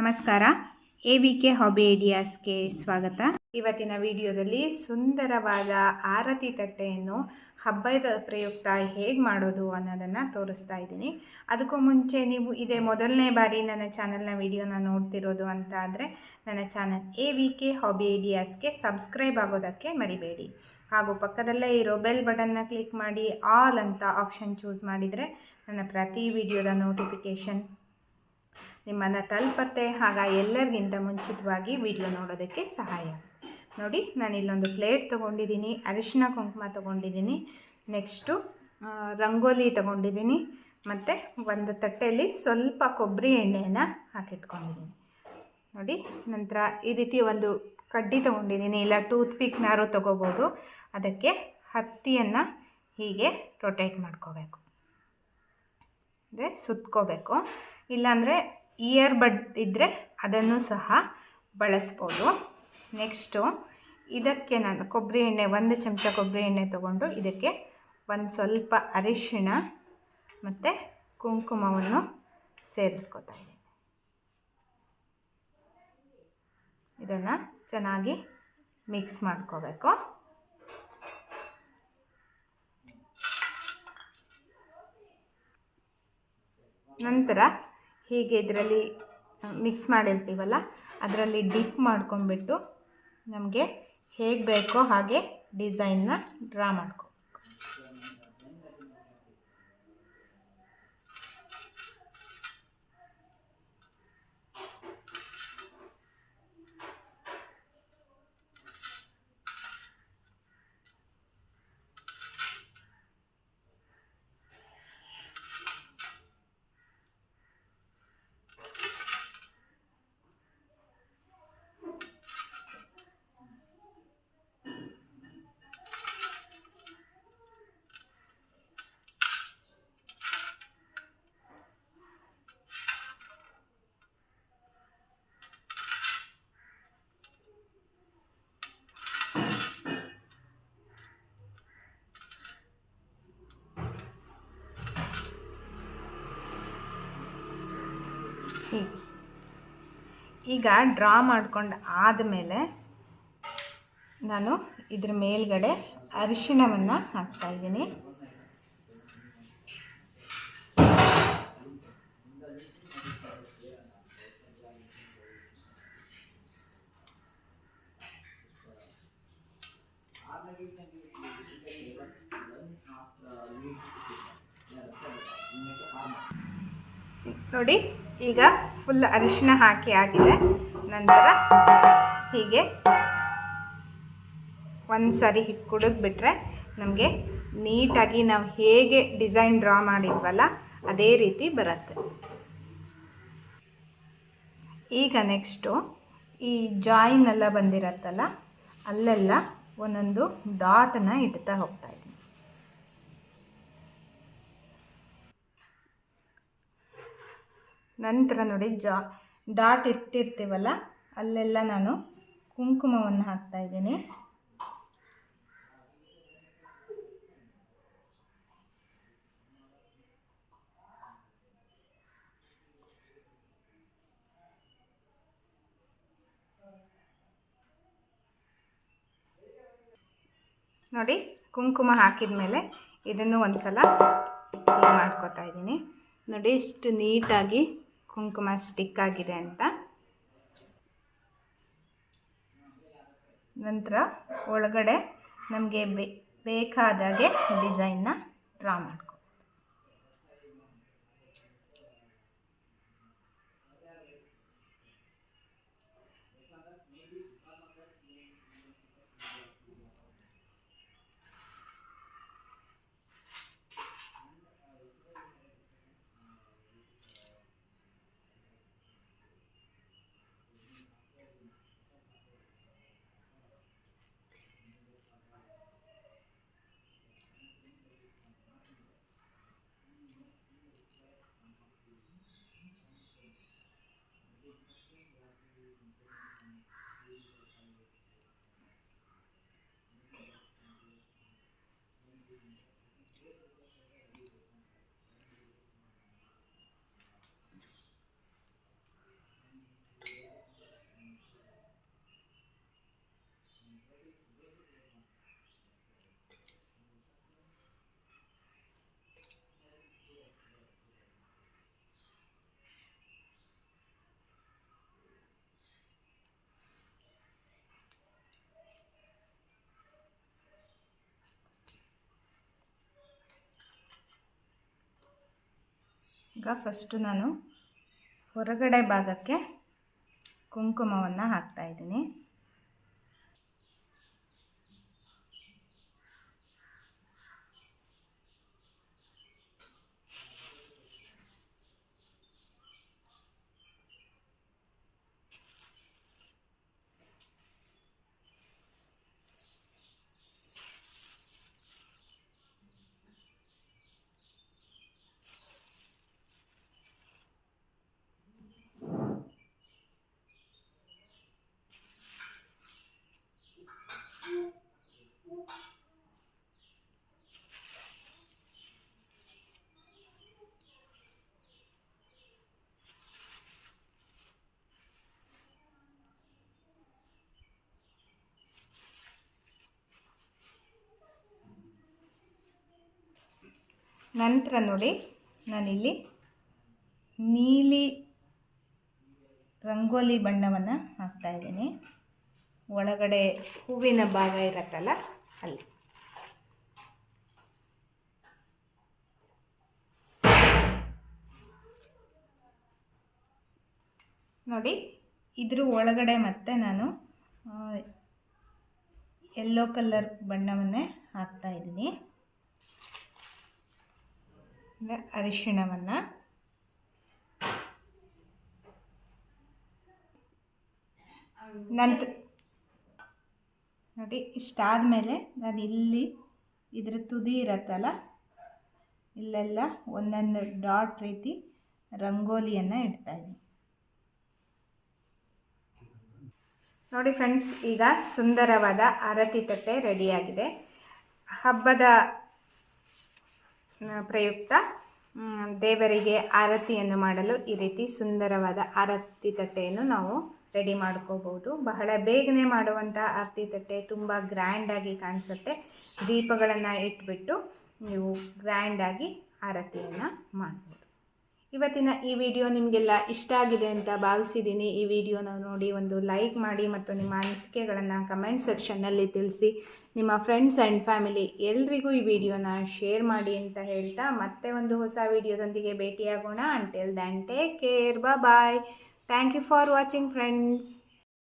ನಮಸ್ಕಾರ. A V K hobby ಐಡಿಯಾಸ್ಗೆ ಸ್ವಾಗತ. ಇವತ್ತಿನ ವಿಡಿಯೋದಲ್ಲಿ ಸುಂದರವಾದ ಆರತಿ ತಟ್ಟೆಯನ್ನು ಹಬ್ಬದ ಪ್ರಯುಕ್ತ ಹೇಗೆ ಮಾಡೋದು ಅನ್ನೋದನ್ನು ತೋರಿಸ್ತಾ ಇದ್ದೀನಿ. ಅದಕ್ಕೂ ಮುಂಚೆ ನೀವು ಇದೇ ಮೊದಲನೇ ಬಾರಿ ನನ್ನ ಚಾನಲ್ನ ವಿಡಿಯೋನ ನೋಡ್ತಿರೋದು ಅಂತ ಆದರೆ ನನ್ನ channel A V K hobby ಐಡಿಯಾಸ್ಗೆ subscribe ಆಗೋದಕ್ಕೆ ಮರಿಬೇಡಿ. ಹಾಗೂ ಪಕ್ಕದಲ್ಲೇ ಇರೋ ಬೆಲ್ ಬಟನ್ನ ಕ್ಲಿಕ್ ಮಾಡಿ ಆಲ್ ಅಂತ ಆಪ್ಷನ್ ಚೂಸ್ ಮಾಡಿದರೆ ನನ್ನ ಪ್ರತಿ ವಿಡಿಯೋದ ನೋಟಿಫಿಕೇಷನ್ ನಿಮ್ಮನ್ನು ತಲುಪತ್ತೆ. ಆಗ ಎಲ್ಲರಿಗಿಂತ ಮುಂಚಿತವಾಗಿ ವಿಡಿಯೋ ನೋಡೋದಕ್ಕೆ ಸಹಾಯ. ನೋಡಿ, ನಾನು ಇಲ್ಲೊಂದು ಪ್ಲೇಟ್ ತೊಗೊಂಡಿದ್ದೀನಿ, ಅರಿಶಿನ ಕುಂಕುಮ ತೊಗೊಂಡಿದ್ದೀನಿ, ನೆಕ್ಸ್ಟು ರಂಗೋಲಿ ತೊಗೊಂಡಿದ್ದೀನಿ, ಮತ್ತು ಒಂದು ತಟ್ಟೆಯಲ್ಲಿ ಸ್ವಲ್ಪ ಕೊಬ್ಬರಿ ಎಣ್ಣೆಯನ್ನು ಹಾಕಿಟ್ಕೊಂಡಿದ್ದೀನಿ. ನೋಡಿ, ನಂತರ ಈ ರೀತಿ ಒಂದು ಕಡ್ಡಿ ತೊಗೊಂಡಿದ್ದೀನಿ, ಇಲ್ಲ ಟೂತ್ ಪಿಕ್ನಾರು ತೊಗೋಬೋದು. ಅದಕ್ಕೆ ಹತ್ತಿಯನ್ನು ಹೀಗೆ ರೊಟೇಟ್ ಮಾಡ್ಕೋಬೇಕು. ಅಂದರೆ ಸುತ್ಕೋಬೇಕು. ಇಲ್ಲಾಂದರೆ ಇಯರ್ ಬಡ್ ಇದ್ದರೆ ಅದನ್ನು ಸಹ ಬಳಸ್ಬೋದು. ನೆಕ್ಸ್ಟು ಇದಕ್ಕೆ ನಾನು ಕೊಬ್ಬರಿ ಎಣ್ಣೆ, ಒಂದು ಚಮಚ ಕೊಬ್ಬರಿ ಎಣ್ಣೆ ತೊಗೊಂಡು ಇದಕ್ಕೆ ಒಂದು ಸ್ವಲ್ಪ ಅರಿಶಿಣ ಮತ್ತು ಕುಂಕುಮವನ್ನು ಸೇರಿಸ್ಕೋತಾ ಇದ್ದೀನಿ. ಇದನ್ನು ಚೆನ್ನಾಗಿ ಮಿಕ್ಸ್ ಮಾಡ್ಕೋಬೇಕು. ನಂತರ ಹೀಗೆ ಇದರಲ್ಲಿ ಮಿಕ್ಸ್ ಮಾಡಿರ್ತೀವಲ್ಲ ಅದರಲ್ಲಿ ಡಿಪ್ ಮಾಡ್ಕೊಂಡ್ಬಿಟ್ಟು ನಮಗೆ ಹೇಗೆ ಬೇಕೋ ಹಾಗೆ ಡಿಸೈನ್ನ ಡ್ರಾ ಮಾಡ್ಕೋ ಹೀಗೆ ಈಗ ಡ್ರಾ ಮಾಡ್ಕೊಂಡು ಆದಮೇಲೆ ನಾನು ಇದ್ರ ಮೇಲ್ಗಡೆ ಅರಿಶಿಣವನ್ನು ಹಾಕ್ತಾಯಿದ್ದೀನಿ ನೋಡಿ ಈಗ ಫುಲ್ ಅರಿಶಿನ ಹಾಕಿ ಆಗಿದೆ. ನಂತರ ಹೀಗೆ ಒಂದು ಸಾರಿ ಕುಡಿದ್ಬಿಟ್ರೆ ನಮಗೆ ನೀಟಾಗಿ ನಾವು ಹೇಗೆ ಡಿಸೈನ್ ಡ್ರಾ ಮಾಡಿದ್ವಲ್ಲ, ಅದೇ ರೀತಿ ಬರುತ್ತೆ. ಈಗ ನೆಕ್ಸ್ಟು ಈ ಜಾಯಿನ್ ಎಲ್ಲ ಬಂದಿರತ್ತಲ್ಲ, ಅಲ್ಲೆಲ್ಲ ಒಂದೊಂದು ಡಾಟನ್ನು ಇಡ್ತಾ ಹೋಗ್ತಾ ಇದ್ದೀನಿ ನಂತರ ನೋಡಿ ಜಾ, ಡಾಟ್ ಇಟ್ಟಿರ್ತೀವಲ್ಲ, ಅಲ್ಲೆಲ್ಲ ನಾನು ಕುಂಕುಮವನ್ನು ಹಾಕ್ತಾ ಇದ್ದೀನಿ. ನೋಡಿ, ಕುಂಕುಮ ಹಾಕಿದ ಮೇಲೆ ಇದನ್ನು ಒಂದು ಸಲ ಮಾಡ್ಕೋತಾ ಇದ್ದೀನಿ. ನೋಡಿ, ಇಷ್ಟು ನೀಟಾಗಿ ಕುಂಕುಮ ಸ್ಟಿಕ್ ಆಗಿದೆ ಅಂತ. ನಂತರ ಒಳಗಡೆ ನಮಗೆ ಬೇಕಾದಾಗೆ ಡಿಸೈನ್ನ ಡ್ರಾ ಮಾಡ್ಕೊ ಈಗ ಫಸ್ಟು ನಾನು ಹೊರಗಡೆ ಭಾಗಕ್ಕೆ ಕುಂಕುಮವನ್ನು ಹಾಕ್ತಾಯಿದ್ದೀನಿ ನಂತರ ನೋಡಿ, ನಾನಿಲ್ಲಿ ನೀಲಿ ರಂಗೋಲಿ ಬಣ್ಣವನ್ನು ಹಾಕ್ತಾ ಇದ್ದೀನಿ. ಒಳಗಡೆ ಹೂವಿನ ಭಾಗ ಇರತ್ತಲ್ಲ, ಅಲ್ಲಿ. ನೋಡಿ, ಇದ್ರ ಒಳಗಡೆ ಮತ್ತೆ ನಾನು ಎಲ್ಲೋ ಕಲರ್ ಬಣ್ಣವನ್ನೇ ಹಾಕ್ತಾಯಿದ್ದೀನಿ ಅರಿಶಿಣವನ್ನು ನಂತರ ನೋಡಿ ಇಷ್ಟಾದ ಮೇಲೆ ನಾನು ಇಲ್ಲಿ ಇದ್ರ ತುದಿ ಇರತ್ತಲ್ಲ, ಇಲ್ಲೆಲ್ಲ ಒಂದೊಂದು ಡಾಟ್ ರೀತಿ ರಂಗೋಲಿಯನ್ನು ಇಡ್ತಾಯಿದ್ದೀನಿ ನೋಡಿ ಫ್ರೆಂಡ್ಸ್, ಈಗ ಸುಂದರವಾದ ಆರತಿ ತಟ್ಟೆ ರೆಡಿಯಾಗಿದೆ. ಹಬ್ಬದ ಪ್ರಯುಕ್ತ ದೇವರಿಗೆ ಆರತಿಯನ್ನು ಮಾಡಲು ಈ ರೀತಿ ಸುಂದರವಾದ ಆರತಿ ತಟ್ಟೆಯನ್ನು ನಾವು ರೆಡಿ ಮಾಡ್ಕೋಬೋದು ಬಹಳ ಬೇಗನೆ ಮಾಡುವಂಥ ಆರತಿ ತಟ್ಟೆ ತುಂಬ ಗ್ರ್ಯಾಂಡಾಗಿ ಕಾಣಿಸುತ್ತೆ. ದೀಪಗಳನ್ನು ಇಟ್ಬಿಟ್ಟು ನೀವು ಗ್ರ್ಯಾಂಡಾಗಿ ಆರತಿಯನ್ನು ಮಾಡ್ಬೋದು. ಇವತ್ತಿನ ಈ ವಿಡಿಯೋ ನಿಮಗೆಲ್ಲ ಇಷ್ಟ ಆಗಿದೆ ಅಂತ ಭಾವಿಸಿದ್ದೀನಿ. ಈ ವಿಡಿಯೋನ ನೋಡಿ ಒಂದು ಲೈಕ್ ಮಾಡಿ ಮತ್ತು ನಿಮ್ಮ ಅನಿಸಿಕೆಗಳನ್ನು ಕಮೆಂಟ್ ಸೆಕ್ಷನ್ನಲ್ಲಿ ತಿಳಿಸಿ. ನಿಮ್ಮ ಫ್ರೆಂಡ್ಸ್ ಆ್ಯಂಡ್ ಫ್ಯಾಮಿಲಿ ಎಲ್ರಿಗೂ ಈ ವಿಡಿಯೋನ ಶೇರ್ ಮಾಡಿ ಅಂತ ಹೇಳ್ತಾ ಮತ್ತೆ ಒಂದು ಹೊಸ ವಿಡಿಯೋದೊಂದಿಗೆ ಭೇಟಿಯಾಗೋಣ. Until then take care bye thank you for watching friends